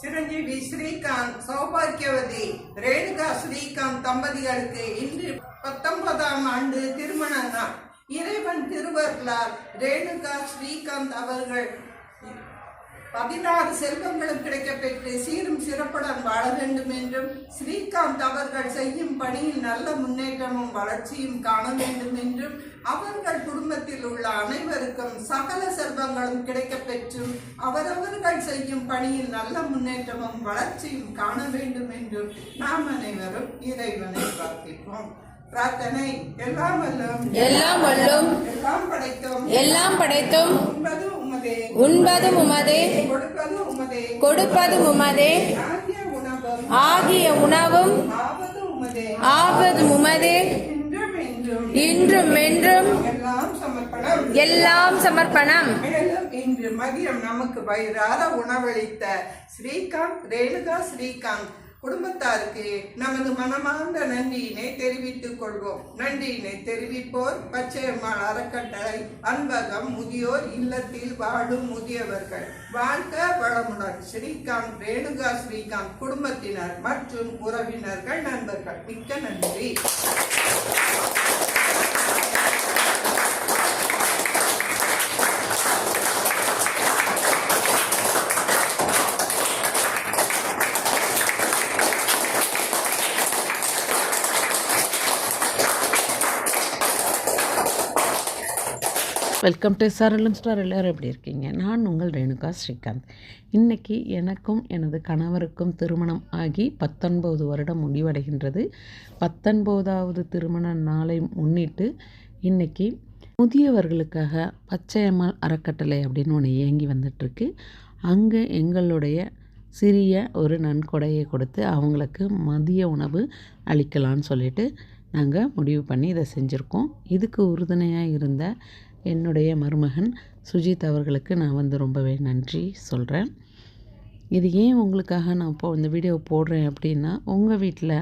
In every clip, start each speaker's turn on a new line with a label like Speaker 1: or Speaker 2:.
Speaker 1: சிரஞ்சீவி ஸ்ரீகாந்த் சௌபாக்கியவதி ரேணுகா ஸ்ரீகாந்த் தம்பதிகளுக்கு இன்று பத்தொன்பதாம் ஆண்டு திருமண நாள். இறைவன் திருவர்களால் ரேணுகா ஸ்ரீகாந்த் அவர்கள் பதினாறு செல்வங்களும் கிடைக்கப்பெற்று சீரும் சிறப்புடன் வாழ வேண்டும் என்றும் ஸ்ரீகாந்த் அவர்கள் செய்யும் பணியில் நல்ல முன்னேற்றமும் வளர்ச்சியும் காண வேண்டும் என்றும் அவர்கள் குடும்பத்தில் உள்ள அனைவருக்கும் சகல செல்வங்களும் கிடைக்கப்பெற்றும் அவரவர்கள் செய்யும் பணியில் நல்ல முன்னேற்றமும் வளர்ச்சியும் காண வேண்டும் என்றும் நாம் அனைவரும் இறைவனை பிரார்த்திப்போம். பிரார்த்தனை எல்லாம் வல்லும்.
Speaker 2: எல்லாம் வல்லும்.
Speaker 1: எல்லாம் படைக்கும்
Speaker 2: எல்லாம் படைத்தும். உண்பதும் உமதே
Speaker 1: கொடுப்பது உமதே
Speaker 2: கொடுப்பதும் உமதே
Speaker 1: ஆகிய உணவும்
Speaker 2: ஆகிய உணவும் ஆவதும் உமதே
Speaker 1: இன்றும் என்றும் எல்லாம் சமர்ப்பணம்
Speaker 2: எல்லாம் சமர்ப்பணம்.
Speaker 1: மேலும் இன்று மதியம் நமக்கு வயிறார உணவளித்த ஸ்ரீகாந்த் ரேணுகா ஸ்ரீகாந்த் குடும்பத்தாருக்கு நமது மனமார்ந்த நன்றியினை தெரிவித்துக் கொள்வோம். நன்றியினை தெரிவிப்போர் பச்சையம்மாள் அறக்கட்டளை. அன்பகம் முதியோர் இல்லத்தில் வாழும் முதியவர்கள். வாழ்க வளமுடன். ஸ்ரீகாந்த் ரேணுகா ஸ்ரீகாந்த் குடும்பத்தினர் மற்றும் உறவினர்கள் நண்பர்கள். மிக்க நன்றி.
Speaker 3: வெல்கம் டு சரளம் ஸ்டார் எல்லோரும் எப்படி இருக்கீங்க? நான் உங்கள் ரேணுகா ஸ்ரீகாந்த். இன்றைக்கி எனக்கும் எனது கணவருக்கும் திருமணம் ஆகி பத்தொன்பது வருடம் முடிவடைகின்றது. பத்தொன்பதாவது திருமண நாளை முன்னிட்டு இன்றைக்கி முதியவர்களுக்காக பச்சையம்மாள் அறக்கட்டளை அப்படின்னு ஒன்று இயங்கி வந்துட்டுருக்கு. அங்கே எங்களுடைய சிறிய ஒரு நன்கொடையை கொடுத்து அவங்களுக்கு மதிய உணவு அளிக்கலான்னு சொல்லிட்டு நாங்கள் முடிவு பண்ணி இதை செஞ்சுருக்கோம். இதுக்கு உறுதுணையாக இருந்த என்னுடைய மருமகன் சுஜித் அவர்களுக்கு நான் வந்து ரொம்பவே நன்றி சொல்கிறேன் இது ஏன் உங்களுக்காக நான் இப்போ இந்த வீடியோ போடுறேன் அப்படின்னா உங்கள் வீட்டில்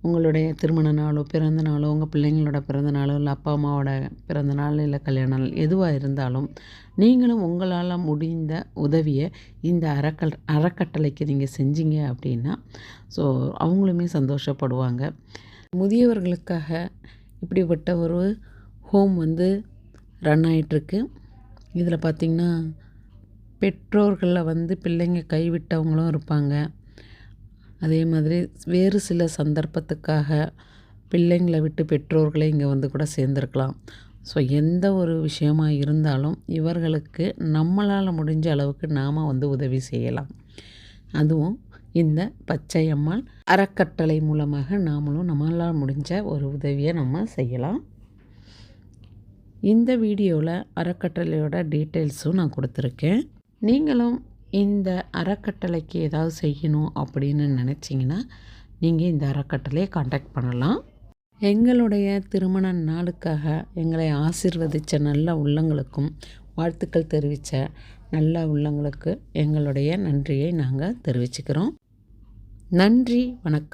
Speaker 3: உங்களுடைய திருமண நாளோ பிறந்த நாளோ உங்கள் பிள்ளைங்களோட பிறந்த நாளோ இல்லை அப்பா அம்மாவோட பிறந்த நாள் இல்லை கல்யாண நாள் எதுவாக இருந்தாலும் நீங்களும் உங்களால் முடிந்த உதவியை இந்த அறக்கல் அறக்கட்டளைக்கு நீங்கள் செஞ்சீங்க அப்படின்னா ஸோ அவங்களுமே சந்தோஷப்படுவாங்க. முதியவர்களுக்காக இப்படிப்பட்ட ஒரு ஹோம் வந்து ரன் ஆகிட்டுருக்கு இதில் பார்த்திங்கன்னா பெற்றோர்களில் வந்து பிள்ளைங்க கைவிட்டவங்களும் இருப்பாங்க. அதே மாதிரி வேறு சில சந்தர்ப்பத்துக்காக பிள்ளைங்களை விட்டு பெற்றோர்களே இங்கே வந்து கூட சேர்ந்துருக்கலாம். ஸோ எந்த ஒரு விஷயமாக இருந்தாலும் இவர்களுக்கு நம்மளால் முடிஞ்ச அளவுக்கு நாம் வந்து உதவி செய்யலாம். அதுவும் இந்த பச்சையம்மாள் அறக்கட்டளை மூலமாக நாமளும் நம்மளால் முடிஞ்ச ஒரு உதவியை நம்ம செய்யலாம். இந்த வீடியோவில் அறக்கட்டளையோட டீட்டெயில்ஸும் நான் கொடுத்துருக்கேன். நீங்களும் இந்த அறக்கட்டளைக்கு ஏதாவது செய்யணும் அப்படின்னு நினச்சிங்கன்னா நீங்கள் இந்த அறக்கட்டளையை காண்டாக்ட் பண்ணலாம். எங்களுடைய திருமண நாளுக்காக எங்களை ஆசிர்வதித்த நல்ல உள்ளங்களுக்கும் வாழ்த்துக்கள் தெரிவித்த நல்ல உள்ளங்களுக்கு எங்களுடைய நன்றியை நாங்கள் தெரிவிச்சுக்கிறோம். நன்றி வணக்கம்.